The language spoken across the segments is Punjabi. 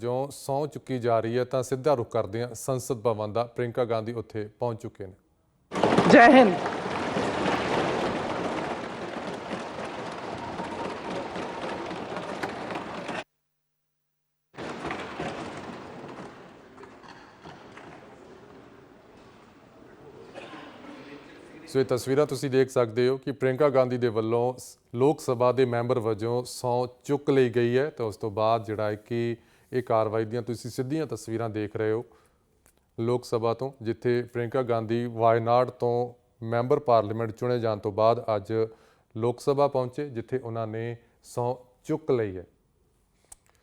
ਜੋ ਸੌ ਚੁੱਕੀ ਜਾ ਰਹੀ ਹੈ ਤਾਂ ਸਿੱਧਾ ਰੁਕ ਕਰਦੇ ਹਾਂ ਸੰਸਦ ਭਵਨ ਦਾ ਪ੍ਰਿੰਕਾ ਗਾਂਧੀ ਉੱਥੇ ਪਹੁੰਚ ਚੁੱਕੇ ਨੇ। ਜੈ ਹਿੰਦ। ਸੋ ਇਹ ਤਸਵੀਰਾਂ ਤੁਸੀਂ ਦੇਖ ਸਕਦੇ ਹੋ ਕਿ ਪ੍ਰਿੰਕਾ ਗਾਂਧੀ ਦੇ ਵੱਲੋਂ ਲੋਕ ਸਭਾ ਦੇ ਮੈਂਬਰ ਵਜੋਂ ਸੌ ਚੁੱਕ ਲਈ ਗਈ ਹੈ। ਤੇ ਉਸ ਤੋਂ ਬਾਅਦ ਜਿਹੜਾ ਹੈ ਕਿ ਇਹ ਕਾਰਵਾਈ ਦੀਆਂ ਤੁਸੀਂ ਸਿੱਧੀਆਂ ਤਸਵੀਰਾਂ ਦੇਖ ਰਹੇ ਹੋ ਲੋਕ ਸਭਾ ਤੋਂ, ਜਿੱਥੇ ਪ੍ਰਿੰਕਾ ਗਾਂਧੀ ਵਾਇਨਾਡ ਤੋਂ ਮੈਂਬਰ ਪਾਰਲੀਮੈਂਟ ਚੁਣੇ ਜਾਣ ਤੋਂ ਬਾਅਦ ਅੱਜ ਲੋਕ ਸਭਾ ਪਹੁੰਚੇ, ਜਿੱਥੇ ਉਹਨਾਂ ਨੇ ਸਹੁੰ ਚੁੱਕ ਲਈ ਹੈ।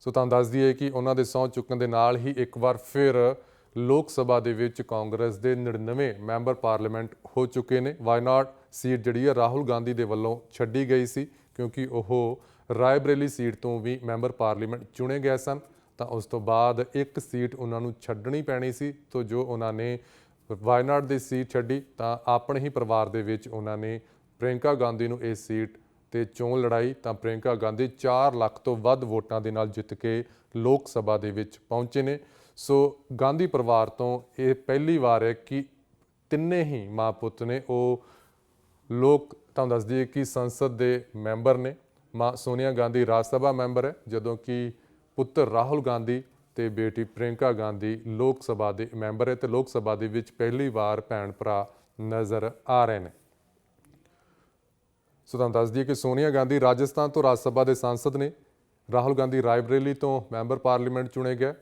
ਸੋ ਤੁਹਾਨੂੰ ਦੱਸ ਦਈਏ ਕਿ ਉਹਨਾਂ ਦੇ ਸਹੁੰ ਚੁੱਕਣ ਦੇ ਨਾਲ ਹੀ ਇੱਕ ਵਾਰ ਫਿਰ ਲੋਕ ਸਭਾ ਦੇ ਵਿੱਚ ਕਾਂਗਰਸ ਦੇ 99 ਮੈਂਬਰ ਪਾਰਲੀਮੈਂਟ ਹੋ ਚੁੱਕੇ ਨੇ। ਵਾਇਨਾਡ ਸੀਟ ਜਿਹੜੀ ਹੈ ਰਾਹੁਲ ਗਾਂਧੀ ਦੇ ਵੱਲੋਂ ਛੱਡੀ ਗਈ ਸੀ, ਕਿਉਂਕਿ ਉਹ ਰਾਏਬਰੇਲੀ ਸੀਟ ਤੋਂ ਵੀ ਮੈਂਬਰ ਪਾਰਲੀਮੈਂਟ ਚੁਣੇ ਗਏ ਸਨ। ਤਾਂ ਉਸ ਤੋਂ ਬਾਅਦ ਇੱਕ ਸੀਟ ਉਹਨਾਂ ਨੂੰ ਛੱਡਣੀ ਪੈਣੀ ਸੀ, ਤੋਂ ਜੋ ਉਹਨਾਂ ਨੇ ਵਾਇਨਾਡ ਦੀ ਸੀਟ ਛੱਡੀ, ਤਾਂ ਆਪਣੇ ਹੀ ਪਰਿਵਾਰ ਦੇ ਵਿੱਚ ਉਹਨਾਂ ਨੇ ਪ੍ਰਿੰਕਾ ਗਾਂਧੀ ਨੂੰ ਇਹ ਸੀਟ ਤੇ ਚੋਣ ਲੜਾਈ, ਤਾਂ ਪ੍ਰਿੰਕਾ ਗਾਂਧੀ 4 ਲੱਖ ਤੋਂ ਵੱਧ ਵੋਟਾਂ ਦੇ ਨਾਲ ਜਿੱਤ ਕੇ ਲੋਕ ਸਭਾ ਦੇ ਵਿੱਚ ਪਹੁੰਚੇ ਨੇ। ਸੋ ਗਾਂਧੀ ਪਰਿਵਾਰ ਤੋਂ ਇਹ ਪਹਿਲੀ ਵਾਰ ਹੈ ਕਿ ਤਿੰਨੇ ਹੀ ਮਾਂ ਪੁੱਤ ਨੇ ਉਹ ਲੋਕ ਤੁਹਾਨੂੰ ਦੱਸ ਦਈਏ ਕਿ ਸੰਸਦ ਦੇ ਮੈਂਬਰ ਨੇ। ਮਾਂ ਸੋਨੀਆ ਗਾਂਧੀ ਰਾਜ ਸਭਾ ਮੈਂਬਰ ਹੈ, ਜਦੋਂ ਕਿ ਪੁੱਤਰ ਰਾਹੁਲ ਗਾਂਧੀ ਤੇ ਬੇਟੀ ਪ੍ਰਿੰਕਾ ਗਾਂਧੀ ਲੋਕ ਸਭਾ ਦੇ ਮੈਂਬਰ ਹੈ ਤੇ ਲੋਕ ਸਭਾ ਦੇ ਵਿੱਚ ਪਹਿਲੀ ਵਾਰ ਭੈਣ ਭਰਾ ਨਜ਼ਰ ਆ ਰਹੇ ਨੇ। ਸੋ ਤੁਹਾਨੂੰ ਦੱਸ ਦਈਏ ਕਿ ਸੋਨੀਆ ਗਾਂਧੀ ਰਾਜਸਥਾਨ ਤੋਂ ਰਾਜ ਸਭਾ ਦੇ ਸਾਂਸਦ ਨੇ। ਰਾਹੁਲ ਗਾਂਧੀ ਰਾਏਬਰੇਲੀ ਤੋਂ ਮੈਂਬਰ ਪਾਰਲੀਮੈਂਟ ਚੁਣੇ ਗਏ।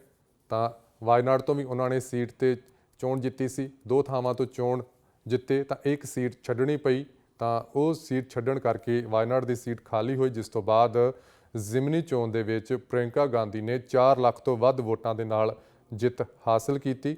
ਤਾਂ ਵਾਇਨਾਡ ਤੋਂ ਵੀ ਉਹਨਾਂ ਨੇ ਸੀਟ ਤੇ ਚੋਣ ਜਿੱਤੀ ਸੀ। ਦੋ ਥਾਵਾਂ ਤੋਂ ਚੋਣ ਜਿੱਤੇ ਤਾਂ ਇੱਕ ਸੀਟ ਛੱਡਣੀ ਪਈ। ਤਾਂ ਉਹ ਸੀਟ ਛੱਡਣ ਕਰਕੇ ਵਾਇਨਾਡ ਦੀ ਸੀਟ ਖਾਲੀ ਹੋਈ, ਜਿਸ ਤੋਂ ਬਾਅਦ ਜ਼ਿਮਨੀ ਚੋਣ ਦੇ ਵਿੱਚ ਪ੍ਰਿੰਕਾ ਗਾਂਧੀ ਨੇ 4 ਲੱਖ ਤੋਂ ਵੱਧ ਵੋਟਾਂ ਦੇ ਨਾਲ ਜਿੱਤ ਹਾਸਲ ਕੀਤੀ।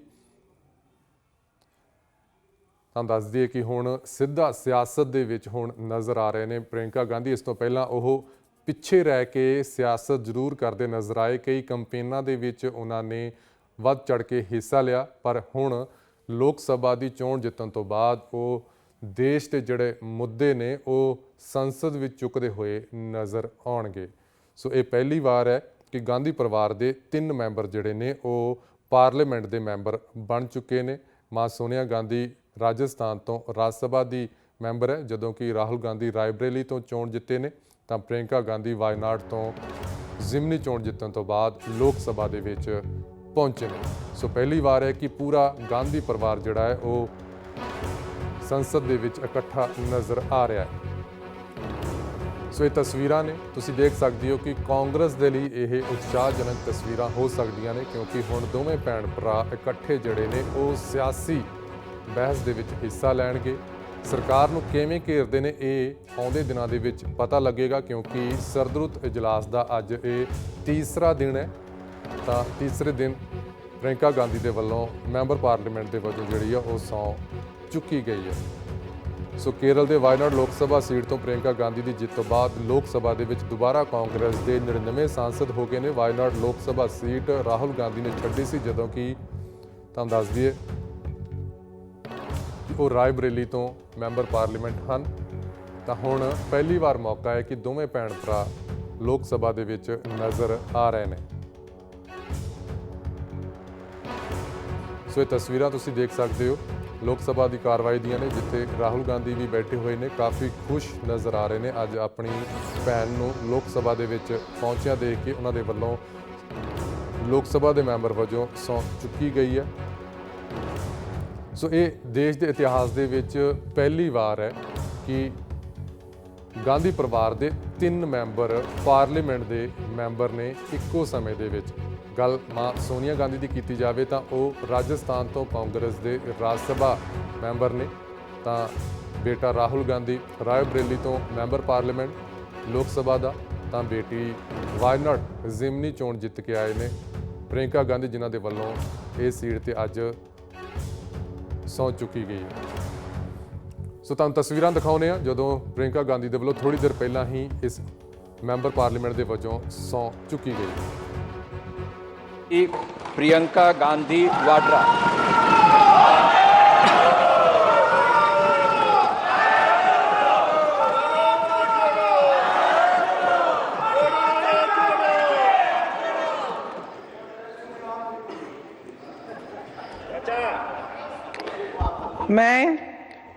ਤਾਂ ਦੱਸ ਦਈਏ ਕਿ ਹੁਣ ਸਿੱਧਾ ਸਿਆਸਤ ਦੇ ਵਿੱਚ ਹੁਣ ਨਜ਼ਰ ਆ ਰਹੇ ਨੇ ਪ੍ਰਿੰਕਾ ਗਾਂਧੀ। ਇਸ ਤੋਂ ਪਹਿਲਾਂ ਉਹ ਪਿੱਛੇ ਰਹਿ ਕੇ ਸਿਆਸਤ ਜ਼ਰੂਰ ਕਰਦੇ ਨਜ਼ਰ ਆਏ। ਕਈ ਕੰਪੇਨਾਂ ਦੇ ਵਿੱਚ ਉਹਨਾਂ ਨੇ ਵੱਧ ਚੜ ਕੇ ਹਿੱਸਾ ਲਿਆ, ਪਰ ਹੁਣ ਲੋਕ ਸਭਾ ਦੀ ਚੋਣ ਜਿੱਤਣ ਤੋਂ ਬਾਅਦ ਉਹ ਦੇਸ਼ ਦੇ ਜਿਹੜੇ ਮੁੱਦੇ ਨੇ ਉਹ ਸੰਸਦ ਵਿੱਚ ਚੁੱਕਦੇ ਹੋਏ ਨਜ਼ਰ ਆਉਣਗੇ। ਸੋ ਇਹ ਪਹਿਲੀ ਵਾਰ ਹੈ ਕਿ ਗਾਂਧੀ ਪਰਿਵਾਰ ਦੇ ਤਿੰਨ ਮੈਂਬਰ ਜਿਹੜੇ ਨੇ, ਉਹ ਪਾਰਲੀਮੈਂਟ ਦੇ ਮੈਂਬਰ ਬਣ ਚੁੱਕੇ ਨੇ। ਮਾਂ ਸੋਨੀਆ ਗਾਂਧੀ ਰਾਜਸਥਾਨ ਤੋਂ ਰਾਜ ਸਭਾ ਦੀ ਮੈਂਬਰ ਹੈ, ਜਦੋਂ ਕਿ ਰਾਹੁਲ ਗਾਂਧੀ ਰਾਏਬਰੇਲੀ ਤੋਂ ਚੋਣ ਜਿੱਤੇ ਨੇ, ਤਾਂ ਪ੍ਰਿੰਕਾ ਗਾਂਧੀ ਵਾਇਨਾਡ ਤੋਂ ਜ਼ਿਮਨੀ ਚੋਣ ਜਿੱਤਣ ਤੋਂ ਬਾਅਦ ਲੋਕ ਸਭਾ ਦੇ ਵਿੱਚ ਪਹੁੰਚੇ ਨੇ। ਸੋ ਪਹਿਲੀ ਵਾਰ ਹੈ ਕਿ ਪੂਰਾ ਗਾਂਧੀ ਪਰਿਵਾਰ ਜਿਹੜਾ ਹੈ, ਉਹ ਸੰਸਦ ਦੇ ਵਿੱਚ ਇਕੱਠਾ ਨਜ਼ਰ ਆ ਰਿਹਾ ਹੈ। ਸੋ ਇਹ ਤਸਵੀਰਾਂ ਨੇ। ਤੁਸੀਂ ਦੇਖ ਸਕਦੇ ਹੋ ਕਿ ਕਾਂਗਰਸ ਦੇ ਲਈ ਇਹ ਉਤਸ਼ਾਹਜਨਕ ਤਸਵੀਰਾਂ ਹੋ ਸਕਦੀਆਂ ਨੇ, ਕਿਉਂਕਿ ਹੁਣ ਦੋਵੇਂ ਭੈਣ ਭਰਾ ਇਕੱਠੇ ਜਿਹੜੇ ਨੇ, ਉਹ ਸਿਆਸੀ ਬਹਿਸ ਦੇ ਵਿੱਚ ਹਿੱਸਾ ਲੈਣਗੇ। ਸਰਕਾਰ ਨੂੰ ਕਿਵੇਂ ਘੇਰਦੇ ਨੇ, ਇਹ ਆਉਂਦੇ ਦਿਨਾਂ ਦੇ ਵਿੱਚ ਪਤਾ ਲੱਗੇਗਾ, ਕਿਉਂਕਿ ਸਰਦਰੁੱਤ ਇਜਲਾਸ ਦਾ ਅੱਜ ਇਹ ਤੀਸਰਾ ਦਿਨ ਹੈ। ਤਾਂ ਤੀਸਰੇ ਦਿਨ ਪ੍ਰਿੰਕਾ ਗਾਂਧੀ ਦੇ ਵੱਲੋਂ ਮੈਂਬਰ ਪਾਰਲੀਮੈਂਟ ਦੇ ਵਜੋਂ ਜਿਹੜੀ ਆ, ਉਹ ਸੌ ਚੁੱਕੀ ਗਈ ਹੈ। ਸੋ ਕੇਰਲ ਦੇ ਵਾਇਨਾਡ ਲੋਕ ਸਭਾ ਸੀਟ ਤੋਂ ਪ੍ਰਿੰਕਾ ਗਾਂਧੀ ਦੀ ਜਿੱਤ ਤੋਂ ਬਾਅਦ ਲੋਕ ਸਭਾ ਦੇ ਵਿੱਚ ਦੁਬਾਰਾ ਕਾਂਗਰਸ ਦੇ 99 ਸਾਂਸਦ ਹੋ ਗਏ ਨੇ। ਵਾਇਨਾਡ ਲੋਕ ਸਭਾ ਸੀਟ ਰਾਹੁਲ ਗਾਂਧੀ ਨੇ ਛੱਡੀ ਸੀ, ਜਦੋਂ ਕਿ ਤੁਹਾਨੂੰ ਦੱਸ ਦਈਏ ਉਹ ਰਾਏਬਰੇਲੀ ਤੋਂ ਮੈਂਬਰ ਪਾਰਲੀਮੈਂਟ ਹਨ। ਤਾਂ ਹੁਣ ਪਹਿਲੀ ਵਾਰ ਮੌਕਾ ਹੈ ਕਿ ਦੋਵੇਂ ਭੈਣ ਭਰਾ ਲੋਕ ਸਭਾ ਦੇ ਵਿੱਚ ਨਜ਼ਰ ਆ ਰਹੇ ਨੇ। ਸੋ ਇਹ ਤਸਵੀਰਾਂ ਤੁਸੀਂ ਦੇਖ ਸਕਦੇ ਹੋ। ਲੋਕ ਸਭਾ ਦੀ ਕਾਰਵਾਈ ਦੀਆਂ ਨੇ, ਜਿੱਥੇ ਰਾਹੁਲ ਗਾਂਧੀ ਵੀ ਬੈਠੇ ਹੋਏ ਨੇ। ਕਾਫੀ ਖੁਸ਼ ਨਜ਼ਰ ਆ ਰਹੇ ਨੇ। ਅੱਜ ਆਪਣੀ ਭੈਣ ਨੂੰ ਲੋਕ ਸਭਾ ਦੇ ਵਿੱਚ ਪਹੁੰਚਿਆ ਦੇਖ ਕੇ ਉਹਨਾਂ ਦੇ ਵੱਲੋਂ ਲੋਕ ਸਭਾ ਦੇ ਮੈਂਬਰ ਵਜੋਂ ਸੌਂ ਚੁੱਕੀ ਗਈ ਹੈ। ਸੋ ਇਹ ਦੇਸ਼ ਦੇ ਇਤਿਹਾਸ ਦੇ ਵਿੱਚ ਪਹਿਲੀ ਵਾਰ ਹੈ ਕਿ ਗਾਂਧੀ ਪਰਿਵਾਰ ਦੇ ਤਿੰਨ ਮੈਂਬਰ ਪਾਰਲੀਮੈਂਟ ਦੇ ਮੈਂਬਰ ਨੇ ਇੱਕੋ ਸਮੇਂ ਦੇ ਵਿੱਚ ਗੱਲ ਮਾਂ ਸੋਨੀਆ ਗਾਂਧੀ ਦੀ ਕੀਤੀ ਜਾਵੇ ਤਾਂ ਉਹ ਰਾਜਸਥਾਨ ਤੋਂ ਕਾਂਗਰਸ ਦੇ ਰਾਜ ਸਭਾ ਮੈਂਬਰ ਨੇ। ਤਾਂ ਬੇਟਾ ਰਾਹੁਲ ਗਾਂਧੀ ਰਾਏ ਬਰੇਲੀ ਤੋਂ ਮੈਂਬਰ ਪਾਰਲੀਮੈਂਟ, ਲੋਕ ਸਭਾ ਦਾ। ਤਾਂ ਬੇਟੀ ਵਾਇਨਾਡ ਜ਼ਿਮਨੀ ਚੋਣ ਜਿੱਤ ਕੇ ਆਏ ਨੇ। ਪ੍ਰਿੰਕਾ ਗਾਂਧੀ ਜਿਨ੍ਹਾਂ ਦੇ ਵੱਲੋਂ ਇਹ ਸੀਟ ਤੇ ਅੱਜ ਸੌਂ ਚੁੱਕੀ ਗਈ। ਹੈ ਸੋ ਤੁਹਾਨੂੰ ਤਸਵੀਰਾਂ ਦਿਖਾਉਨੇ ਆ। ਜਦੋਂ ਪ੍ਰਿੰਕਾ ਗਾਂਧੀ ਦੇ ਵੱਲੋਂ ਥੋੜੀ ਦੇਰ ਪਹਿਲਾਂ ਹੀ ਇਸ ਮੈਂਬਰ ਪਾਰਲੀਮੈਂਟ ਦੇ ਵਜੋਂ ਸੌਂ ਚੁੱਕੀ ਗਈ। ਇਹ ਪ੍ਰਿਯੰਕਾ ਗਾਂਧੀ ਵਾਡਰਾ। ਮੈਂ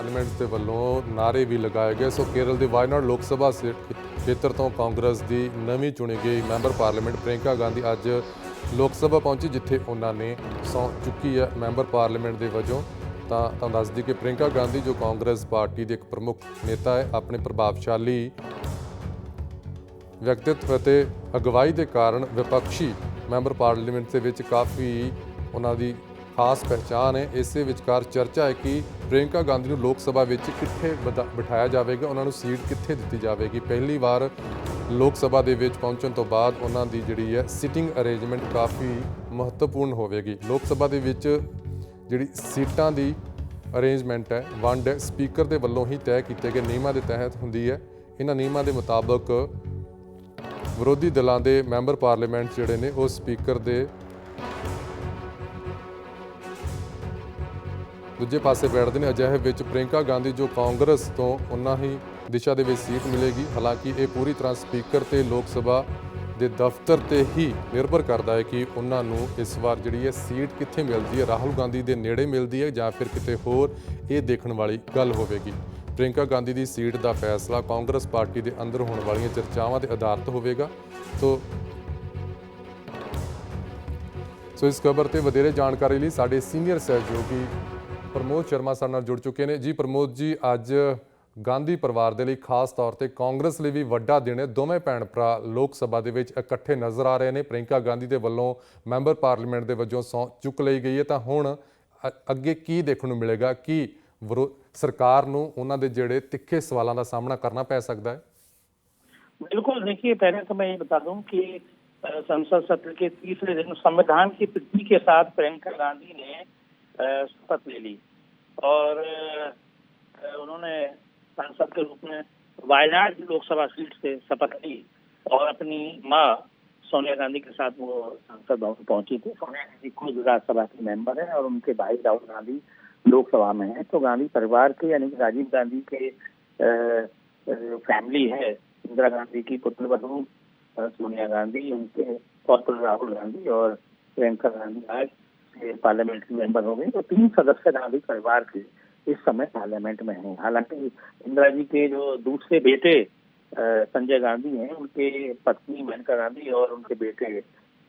ਪਾਰਲੀਮੈਂਟ ਦੇ ਵੱਲੋਂ ਨਾਰੇ ਵੀ ਲਗਾਏ ਗਏ। ਸੋ ਕੇਰਲ ਦੇ ਵਾਇਨਾਡ ਲੋਕ ਸਭਾ ਸੇ- ਖੇਤਰ ਤੋਂ ਕਾਂਗਰਸ ਦੀ ਨਵੀਂ ਚੁਣੀ ਗਈ ਮੈਂਬਰ ਪਾਰਲੀਮੈਂਟ ਪ੍ਰਿਯੰਕਾ ਗਾਂਧੀ ਅੱਜ ਲੋਕ ਸਭਾ ਪਹੁੰਚੀ, ਜਿੱਥੇ ਉਹਨਾਂ ਨੇ ਸਹੁੰ ਚੁੱਕੀ ਹੈ ਮੈਂਬਰ ਪਾਰਲੀਮੈਂਟ ਦੇ ਵਜੋਂ। ਤਾਂ ਤੁਹਾਨੂੰ ਦੱਸ ਦਈਏ ਕਿ ਪ੍ਰਿਯੰਕਾ ਗਾਂਧੀ, ਜੋ ਕਾਂਗਰਸ ਪਾਰਟੀ ਦੇ ਇੱਕ ਪ੍ਰਮੁੱਖ ਨੇਤਾ ਹੈ, ਆਪਣੇ ਪ੍ਰਭਾਵਸ਼ਾਲੀ ਵਿਅਕਤੀਤਵ ਅਤੇ ਅਗਵਾਈ ਦੇ ਕਾਰਨ ਵਿਪਕਸ਼ੀ ਮੈਂਬਰ ਪਾਰਲੀਮੈਂਟ ਦੇ ਵਿੱਚ ਕਾਫੀ ਉਹਨਾਂ ਦੀ ਖਾਸ ਪਹਿਚਾਨ ਹੈ। ਇਸੇ ਵਿਚਕਾਰ ਚਰਚਾ ਹੈ ਕਿ ਪ੍ਰਿਯੰਕਾ ਗਾਂਧੀ ਨੂੰ ਲੋਕ ਸਭਾ ਵਿੱਚ ਕਿੱਥੇ ਬਤਾ- ਬਿਠਾਇਆ ਜਾਵੇਗਾ। ਉਹਨਾਂ ਨੂੰ ਸੀਟ ਕਿੱਥੇ ਦਿੱਤੀ ਜਾਵੇਗੀ? ਪਹਿਲੀ ਵਾਰ ਲੋਕ ਸਭਾ ਦੇ ਵਿੱਚ ਪਹੁੰਚਣ ਤੋਂ ਬਾਅਦ ਉਹਨਾਂ ਦੀ ਜਿਹੜੀ ਹੈ ਸਿਟਿੰਗ ਅਰੇਂਜਮੈਂਟ ਕਾਫੀ ਮਹੱਤਵਪੂਰਨ ਹੋਵੇਗੀ। ਲੋਕ ਸਭਾ ਦੇ ਵਿੱਚ ਜਿਹੜੀ ਸੀਟਾਂ ਦੀ ਅਰੇਂਜਮੈਂਟ ਹੈ, ਵੰਡ ਸਪੀਕਰ ਦੇ ਵੱਲੋਂ ਹੀ ਤੈਅ ਕੀਤੇ ਗਏ ਨਿਯਮਾਂ ਦੇ ਤਹਿਤ ਹੁੰਦੀ ਹੈ। ਇਹਨਾਂ ਨਿਯਮਾਂ ਦੇ ਮੁਤਾਬਕ ਵਿਰੋਧੀ ਦਲਾਂ ਦੇ ਮੈਂਬਰ ਪਾਰਲੀਮੈਂਟ ਜਿਹੜੇ ਨੇ ਉਹ ਸਪੀਕਰ ਦੇ ਦੂਜੇ ਪਾਸੇ ਬੈਠਦੇ ਨੇ ਅਜਿਹੇ ਵਿੱਚ ਪ੍ਰਿਯੰਕਾ ਗਾਂਧੀ ਜੋ ਕਾਂਗਰਸ ਤੋਂ ਉਹਨਾਂ ਹੀ ਦਿਸ਼ਾ ਦੇ ਵਿੱਚ ਸੀਟ ਮਿਲੇਗੀ। ਹਾਲਾਂਕਿ ਇਹ ਪੂਰੀ ਤਰ੍ਹਾਂ ਸਪੀਕਰ ਤੇ ਲੋਕ ਸਭਾ ਦੇ ਦਫ਼ਤਰ ਤੇ ਹੀ ਨਿਰਭਰ ਕਰਦਾ ਹੈ ਕਿ ਉਹਨਾਂ ਨੂੰ ਇਸ ਵਾਰ ਜਿਹੜੀ ਹੈ ਸੀਟ ਕਿੱਥੇ ਮਿਲਦੀ ਹੈ, ਰਾਹੁਲ ਗਾਂਧੀ ਦੇ ਨੇੜੇ ਮਿਲਦੀ ਹੈ ਜਾਂ ਫਿਰ ਕਿਤੇ ਹੋਰ ਇਹ ਦੇਖਣ ਵਾਲੀ ਗੱਲ ਹੋਵੇਗੀ। ਪ੍ਰਿਯੰਕਾ ਗਾਂਧੀ ਦੀ ਸੀਟ ਦਾ ਫੈਸਲਾ ਕਾਂਗਰਸ ਪਾਰਟੀ ਦੇ ਅੰਦਰ ਹੋਣ ਵਾਲੀਆਂ ਚਰਚਾਵਾਂ ਦੇ ਆਧਾਰਿਤ ਹੋਵੇਗਾ। ਸੋ ਸੋ ਇਸ ਖਬਰ ਤੇ ਵਧੇਰੇ ਜਾਣਕਾਰੀ ਲਈ ਸਾਡੇ ਸੀਨੀਅਰ ਸਹਿਯੋਗੀ ਪ੍ਰਮੋਦ ਸ਼ਰਮਾ ਸਾਡੇ ਨਾਲ ਜੁੜ ਚੁੱਕੇ ਨੇ ਜੀ ਪ੍ਰਮੋਦ ਜੀ ਅੱਜ ਗਾਂਧੀ ਪਰਿਵਾਰ ਦੇ ਲਈ ਖਾਸ ਤੌਰ ਤੇ ਕਾਂਗਰਸ ਲਈ ਵੀ ਵੱਡਾ ਦਿਨ ਹੈ ਦੋਵੇਂ ਭੈਣ ਭਰਾ ਲੋਕ ਸਭਾ ਦੇ ਵਿੱਚ ਇਕੱਠੇ ਨਜ਼ਰ ਆ ਰਹੇ ਨੇ ਪ੍ਰਿਯੰਕਾ ਗਾਂਧੀ ਦੇ ਵੱਲੋਂ ਮੈਂਬਰ ਪਾਰਲੀਮੈਂਟ ਦੇ ਵਜੋਂ ਸਹੁੰ ਚੁੱਕ ਲਈ ਗਈ ਹੈ ਤਾਂ ਹੁਣ ਅ- ਅੱਗੇ ਕੀ ਦੇਖਣ ਨੂੰ ਮਿਲੇਗਾ ਕਿ ਵਿਰੋ- ਸਰਕਾਰ ਨੂੰ ਉਹਨਾਂ ਦੇ ਜਿਹੜੇ ਤਿੱਖੇ ਸਵਾਲਾਂ ਦਾ ਸਾਹਮਣਾ ਕਰਨਾ ਪੈ ਸਕਦਾ ਹੈ बिल्कुल देखिए पहले तो मैं ये बता दूं कि अ, संसद सत्र के तीसरे दिन संविधान की प्रतिज्ञा के साथ प्रियंका गांधी ने अ, शपथ ले ली। और उन्होंने सांसद के रूप में वायनाड लोकसभा सीट से शपथ ली और अपनी माँ सोनिया गांधी के साथ वो संसद भवन पहुँची थी। सोनिया गांधी खुद राज्यसभा की मेंबर है और उनके भाई राहुल गांधी लोकसभा में है। तो गांधी परिवार के यानी राजीव गांधी के फैमिली है। इंदिरा गांधी की पुत्र बधू सोनिया गांधी, उनके पौत्र राहुल गांधी और प्रियंका गांधी आज पार्लियामेंट की मेंबर हो गई तो तीन सदस्य गांधी परिवार के इस समय पार्लियामेंट में हैं। हालाँकि इंदिरा जी के जो दूसरे बेटे संजय गांधी हैं, उनके पत्नी मेनका गांधी और उनके बेटे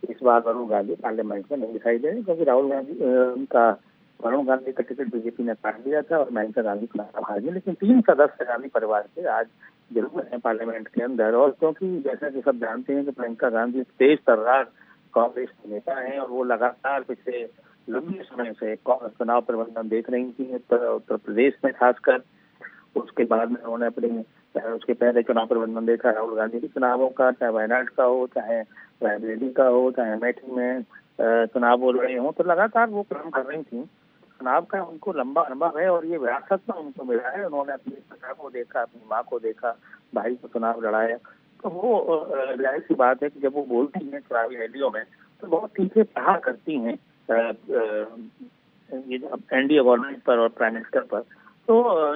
इस बार वरुण गांधी पार्लियामेंट में नहीं दिखाई दे रहे, क्योंकि राहुल गांधी उनका वरुण गांधी का टिकट बीजेपी ने काट दिया था और मेनका गांधी चुनाव हार गई लेकिन तीन सदस्य गांधी परिवार के आज ज़रूर है पार्लियामेंट के अंदर और क्योंकि जैसा कि सब जानते हैं कि प्रियंका गांधी तेज तर्रार कांग्रेस के नेता हैं और वो लगातार पिछले लंबे समय से चुनाव प्रबंधन देख रही थी, उत्तर प्रदेश में, खासकर। उसके बाद में उन्होंने अपने उसके पहले चुनाव प्रबंधन देखा, राहुल गांधी के चुनावों का, चाहे वायनाड का हो, चाहे रायबरेली का हो, चाहे अमेठी में चुनाव वो रहे हों तो लगातार वो काम कर रही थी। चुनाव का उनको लंबा अनुभव है और ये विरासत में उनको मिला है। उन्होंने अपने पिता को देखा, अपनी माँ को देखा, भाई को चुनाव लड़ाया। तो वो ज़ाहिर सी बात है कि जब वो बोलती हैं चुनावी रैलियों में तो बहुत तीखे प्रहार करती हैं ये एनडीए गवर्नमेंट पर और प्राइम मिनिस्टर पर। तो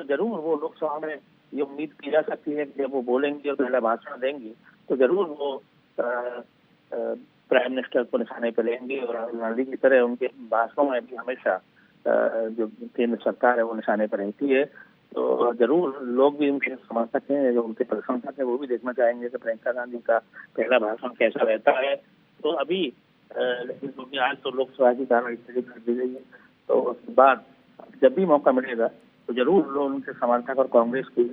ज़रूर वो लोकसभा में ये उम्मीद की जा सकती है कि जब वो बोलेंगी और पहला भाषण देंगी तो ज़रूर वो प्राइम मिनिस्टर को निशाने पर लेंगे और राहुल गांधी की तरह उनके भाषणों में भी हमेशा जो केंद्र सरकार है वो निशाने पर रहती है। तो जरूर लोग भी उनके समर्थक हैं जो उनके प्रशंसक हैं वो भी देखना चाहेंगे कि प्रियंका गांधी का पहला भाषण कैसा रहता है तो अभी अ, लेकिन क्योंकि आज तो लोकसभा की कार्रवाई स्थगित कर दी गई है तो उसके बाद जब भी मौका मिलेगा तो जरूर लोग उनके समर्थक और कांग्रेस के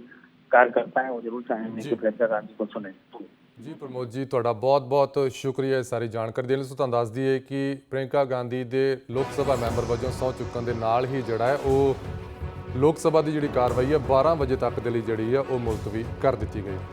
कार्यकर्ता हैं वो जरूर चाहेंगे जी। कि प्रियंका गांधी को सुने ਜੀ ਪ੍ਰਮੋਦ ਜੀ ਤੁਹਾਡਾ ਬਹੁਤ-ਬਹੁਤ ਸ਼ੁਕਰੀਆ ਇਹ ਸਾਰੀ ਜਾਣਕਾਰੀ ਦੇਣ ਲਈ ਸੋ ਤੁਹਾਨੂੰ ਦੱਸ ਦਈਏ ਕਿ ਪ੍ਰਿਯੰਕਾ ਗਾਂਧੀ ਦੇ ਲੋਕ ਸਭਾ ਮੈਂਬਰ ਵਜੋਂ ਸਹੁੰ ਚੁੱਕਣ ਦੇ ਨਾਲ ਹੀ ਜਿਹੜਾ ਹੈ ਉਹ ਲੋਕ ਸਭਾ ਦੀ ਜਿਹੜੀ ਕਾਰਵਾਈ ਹੈ 12 ਵਜੇ ਤੱਕ ਦੇ ਲਈ ਜਿਹੜੀ ਹੈ, ਉਹ ਮੁਲਤਵੀ ਕਰ ਦਿੱਤੀ ਗਈ।